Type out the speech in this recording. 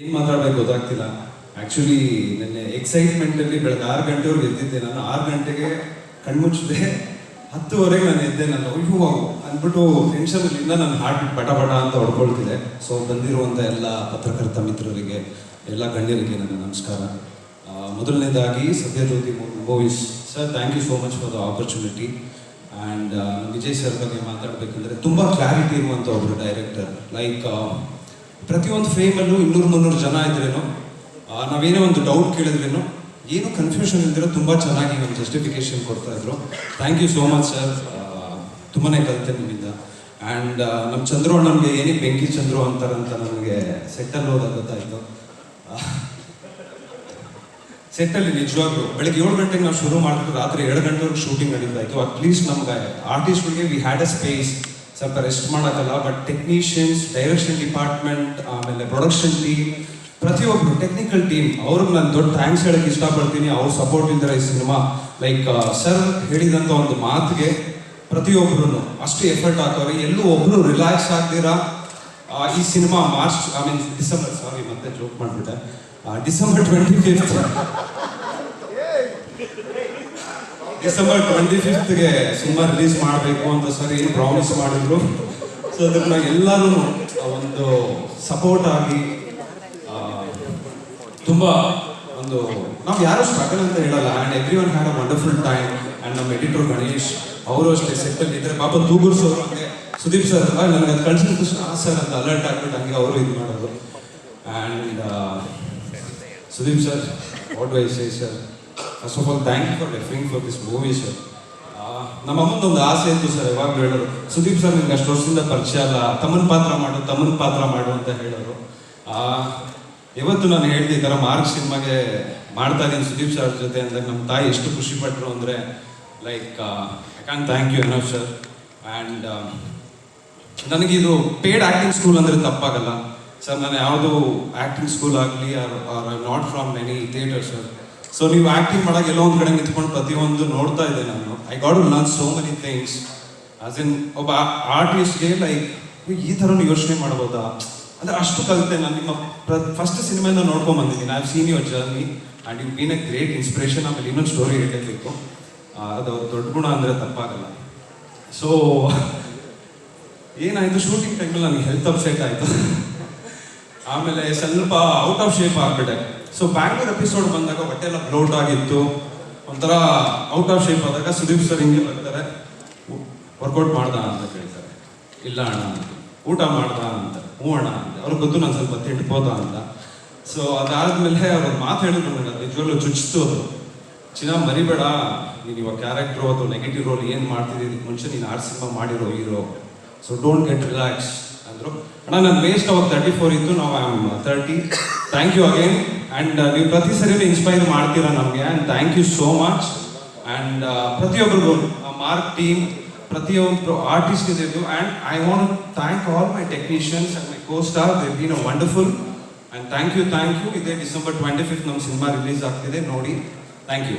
ಏನ್ ಮಾತಾಡ್ಬೇಕು ಗೊತ್ತಾಗ್ತಿಲ್ಲ. ಆಕ್ಚುಲಿ ನಿನ್ನೆ ಎಕ್ಸೈಟ್ಮೆಂಟ್ ಅಲ್ಲಿ ಬೆಳಗ್ಗೆ ಆರು ಗಂಟೆವರೆಗೆ ಎದ್ದಿದ್ದೆ. ನಾನು ಆರು ಗಂಟೆಗೆ ಕಣ್ಮುಚ್ಚಿದೆ. ಹತ್ತುವರೆಗೆ ನಾನು ಎದ್ದೆ. ನಾನು ಅಯ್ಯೋ, ಅಂದ್ಬಿಟ್ಟು ಇಂದ ನನ್ನ ಹಾರ್ಟ್ ಪಟ ಪಟ ಅಂತ ಹೊಡ್ಕೊಳ್ತಿದೆ ಸೊ ಬಂದಿರುವಂಥ ಎಲ್ಲ ಪತ್ರಕರ್ತ ಮಿತ್ರರಿಗೆ, ಎಲ್ಲ ಗಣ್ಯರಿಗೆ ನನ್ನ ನಮಸ್ಕಾರ. ಮೊದಲನೇದಾಗಿ Satyajyoti movies. Sir thank you so much for the opportunity and Vijay sir ಬಗ್ಗೆ ಮಾತಾಡಬೇಕಂದ್ರೆ ತುಂಬ ಕ್ಲಾರಿಟಿ ಇರುವಂಥ ಒಬ್ಬರು ಡೈರೆಕ್ಟರ್ ಲೈಕ್ ಪ್ರತಿಯೊಂದು ಫೇಮಲ್ಲೂ ಇನ್ನೂರು ಮುನ್ನೂರು ಜನ ಇದ್ರೇನು ನಾವೇನೋ ಒಂದು ಡೌಟ್ ಕೇಳಿದ್ರೇನು, ಏನು ಕನ್ಫ್ಯೂಷನ್ ಇಲ್ದಿರೋ ತುಂಬ ಚೆನ್ನಾಗಿ ಒಂದು ಜಸ್ಟಿಫಿಕೇಶನ್ ಕೊಡ್ತಾ ಇದ್ರು. Thank you so much sir ತುಂಬಾ ಕಲಿತೆ ನಿಮ್ಮಿಂದ. ಆ್ಯಂಡ್ ನಮ್ಮ ಚಂದ್ರು ನಮಗೆ ಏನೇ ಬೆಂಕಿ ಚಂದ್ರು ಅಂತಾರಂತ ನನಗೆ ಸೆಟ್ಟಲ್ಲಿ ಹೋದಾಗ ಗೊತ್ತಾಯಿತು. ಸೆಟ್ಟಲ್ಲಿ ನಿಜವಾಗ್ಲು ಬೆಳಗ್ಗೆ ಏಳು ಗಂಟೆಗೆ ನಾವು ಶುರು ಮಾಡಿದ್ರು ರಾತ್ರಿ ಎರಡು ಗಂಟೆವರೆಗೆ ಶೂಟಿಂಗ್ ನಡೀತಾ ಇತ್ತು. ಅಟ್ಲೀಸ್ಟ್ ನಮ್ಗೆ ಆರ್ಟಿಸ್ಟ್ಗಳಿಗೆ ವಿ ಹ್ಯಾಡ್ ಅ ಸ್ಪೇಸ್ ಸ್ವಲ್ಪ ರೆಸ್ಟ್ ಮಾಡೋಕ್ಕಲ್ಲ ಬಟ್ ಟೆಕ್ನಿಷಿಯನ್ಸ್ ಡೈರೆಕ್ಷನ್ ಡಿಪಾರ್ಟ್ಮೆಂಟ್ ಆಮೇಲೆ ಪ್ರೊಡಕ್ಷನ್ ಟೀಮ್ ಪ್ರತಿಯೊಬ್ಬರು ಟೆಕ್ನಿಕಲ್ ಟೀಮ್ ಅವ್ರಿಗೆ ನಾನು ದೊಡ್ಡ ಥ್ಯಾಂಕ್ಸ್ ಹೇಳಕ್ಕೆ ಇಷ್ಟಪಡ್ತೀನಿ. ಅವ್ರ ಸಪೋರ್ಟ್ ಇಂದ ಈ ಸಿನಿಮಾ ಲೈಕ್ ಸರ್ ಹೇಳಿದಂಥ ಒಂದು ಮಾತಿಗೆ ಪ್ರತಿಯೊಬ್ಬರು ಅಷ್ಟು ಎಫರ್ಟ್ ಹಾಕೋರು, ಎಲ್ಲೂ ಒಬ್ಬರು ರಿಲ್ಯಾಕ್ಸ್ ಆಗ್ತೀರಾ ಈ cinema March I mean December sorry ಮತ್ತೆ ಜೋಕ್ ಮಾಡಿಬಿಟ್ಟೆ. December twenty fifth December twenty ಫಿಫ್ತ್ಗೆ cinema release ಮಾಡಬೇಕು ಅಂತ ಸರ್ ಏನು ಪ್ರಾಮಿಸ್ ಮಾಡಿದ್ರು. ಸೊ ಅದನ್ನ ಎಲ್ಲರೂ ಒಂದು ಸಪೋರ್ಟ್ ಆಗಿ ತುಂಬ ಒಂದು, ನಾವು ಯಾರು ಸ್ಟ್ರಗಲ್ ಅಂತ ಹೇಳಲ್ಲ. And every one had a wonderful time and ನಮ್ಮ ಎಡಿಟರ್ ಗಣೇಶ್ ಅವರು ಅಷ್ಟೇ ಸೆಟ್ಟಲ್ಲಿ ಇದ್ದಾರೆ ಪಾಪ ತೂಗುರ್ಸ್ ಸರ್ ಹಂಗೆ ಸುದೀಪ್ ಸರ್ ನನಗೆ ಅದು ಕಳ್ಸಿದ ತಕ್ಷಣ ಆ ಸರ್ ಅಂತ ಅಲರ್ಟ್ ಆಗ್ಬಿಟ್ಟು ಹಂಗೆ ಅವರು ಇದು ಮಾಡೋದು. And Sudeep sir what why say sir first of all thank you for referring for this movie sir ನಮ್ಮ ಅಮ್ಮಂದೊಂದು ಆಸೆ ಇತ್ತು ಸರ್ ಯಾವಾಗಲೂ ಹೇಳೋರು ಸುದೀಪ್ ಸರ್ ನಿಮ್ಗೆ ಅಷ್ಟು ವರ್ಷದಿಂದ ಪರಿಚಯ ಅಲ್ಲ. ತಮ್ಮನ ಪಾತ್ರ ಮಾಡು, ತಮ್ಮನ ಪಾತ್ರ ಮಾಡು ಅಂತ ಹೇಳೋರು. ಇವತ್ತು ನಾನು ಹೇಳಿದ ಈ ಥರ ಮಾರ್ಕ್ ಸಿನಿಮಾಗೆ ಮಾಡ್ತಾ ಇದ್ದೀನಿ ಸುದೀಪ್ ಸರ್ ಜೊತೆ ಅಂದರೆ ನಮ್ಮ ತಾಯಿ ಎಷ್ಟು ಖುಷಿ ಪಟ್ಟರು ಅಂದರೆ like I can thank you enough sir and ನನಗಿದು ಪೇಡ್ ಆಕ್ಟಿಂಗ್ ಸ್ಕೂಲ್ ಅಂದರೆ ತಪ್ಪಾಗಲ್ಲ. ಸರ್ ನಾನು ಯಾವುದು ಆ್ಯಕ್ಟಿಂಗ್ ಸ್ಕೂಲ್ ಆಗಲಿ or not from any theatre sir so ನೀವು ಆಕ್ಟಿಂಗ್ ಮಾಡೋಕೆ ಎಲ್ಲೋ ಒಂದು ಕಡೆ ನಿಂತ್ಕೊಂಡು ಪ್ರತಿಯೊಂದು ನೋಡ್ತಾ ಇದ್ದೆ ನಾನು. I got learn so many things as in ಒಬ್ಬ ಆರ್ಟಿಸ್ಟ್ಗೆ ಲೈಕ್ ಈ ಥರನೂ ಯೋಚನೆ ಮಾಡ್ಬೋದಾ? ಅಂದ್ರೆ ಅಷ್ಟು ಕಲಿತೆ ನಾನು. ನಿಮ್ಮ ಫಸ್ಟ್ ಸಿನಿಮಾಯಿಂದ ನೋಡ್ಕೊಂಡ್ ಬಂದಿದ್ದೀನಿ. I seen your journey and you been a great inspiration ಆಮೇಲೆ ಇನ್ನೊಂದು ಸ್ಟೋರಿ ಹೇಳಬೇಕು ಅದು ದೊಡ್ಡ ಗುಣ ಅಂದರೆ ತಪ್ಪಾಗಲ್ಲ. ಸೊ ಏನಾಯಿತು? ಶೂಟಿಂಗ್ ಟೈಮಲ್ಲಿ ನನಗೆ ಹೆಲ್ತ್ ಅಪ್ಸೆಟ್ ಆಯ್ತು. ಆಮೇಲೆ ಸ್ವಲ್ಪ ಔಟ್ ಆಫ್ ಶೇಪ್ ಆಗ್ಬಿಟ್ಟೆ. ಸೊ ಬ್ಯಾಂಗ್ಳೂರ್ ಎಪಿಸೋಡ್ ಬಂದಾಗ ಹೊಟ್ಟೆ ಎಲ್ಲ ಬ್ಲೌಟ್ ಆಗಿತ್ತು. ಒಂಥರ ಔಟ್ ಆಫ್ ಶೇಪ್ ಆದಾಗ ಸುದೀಪ್ ಸರ್ ಹಿಂಗೆ ಬರ್ತಾರೆ. ವರ್ಕೌಟ್ ಮಾಡ್ದ ಅಂತ ಕೇಳ್ತಾರೆ. ಇಲ್ಲ ಅಣ್ಣ. ಊಟ ಮಾಡ್ದ ಅಂತ. ಹ್ಞೂ ಅಣ್ಣ ಅಂತ ಅವ್ರಿಗೆ ಗೊತ್ತು ನಾನು ಸ್ವಲ್ಪ ತಿಂಟ್ಬೋದ ಅಂತ. ಸೊ ಅದಾದ್ಮೇಲೆ ಅವ್ರ ಮಾತು ಹೇಳಿದ್ರು ನನಗೆ. ನಿಜವಾಗ್ಲೂ ಚುಚ್ಚಿತು ಅದು. ಚಿನ್ನ, ಮರಿಬೇಡ. ನೀನು ಇವಾಗ ಕ್ಯಾರೆಕ್ಟ್ರು ಅಥವಾ ನೆಗೆಟಿವ್ ರೋಲ್ ಏನು ಮಾಡ್ತಿದ್ದೀವಿ ಮುಂಚೆ ನೀನು ಆರ್ ಸಿನಿಮಾ ಮಾಡಿರೋ hero so don't get relax ಅಂದರು. ಅಣ್ಣ ನನ್ನ ವೇಸ್ಟ್ ಅವಾಗ ತರ್ಟಿ ಫೋರ್ ಇತ್ತು, ನಾವು I am thirty thank you again and ನೀವು ಪ್ರತಿ ಸರಿನೂ ಇನ್ಸ್ಪೈರ್ ಮಾಡ್ತೀರಾ ನಮಗೆ. And thank you so much and ಪ್ರತಿಯೊಬ್ಬರಿಗೂ ಮಾರ್ಕ್ ಟೀಮ್ ಪ್ರತಿಯೊಬ್ಬರು ಆರ್ಟಿಸ್ಟ್ ಇದ್ದು and I want thank all my technicians and my co star they been a wonderful and thank you thank you ಇದೇ December twenty fifth ನಮ್ಮ cinema release ಆಗ್ತಿದೆ. ನೋಡಿ. Thank you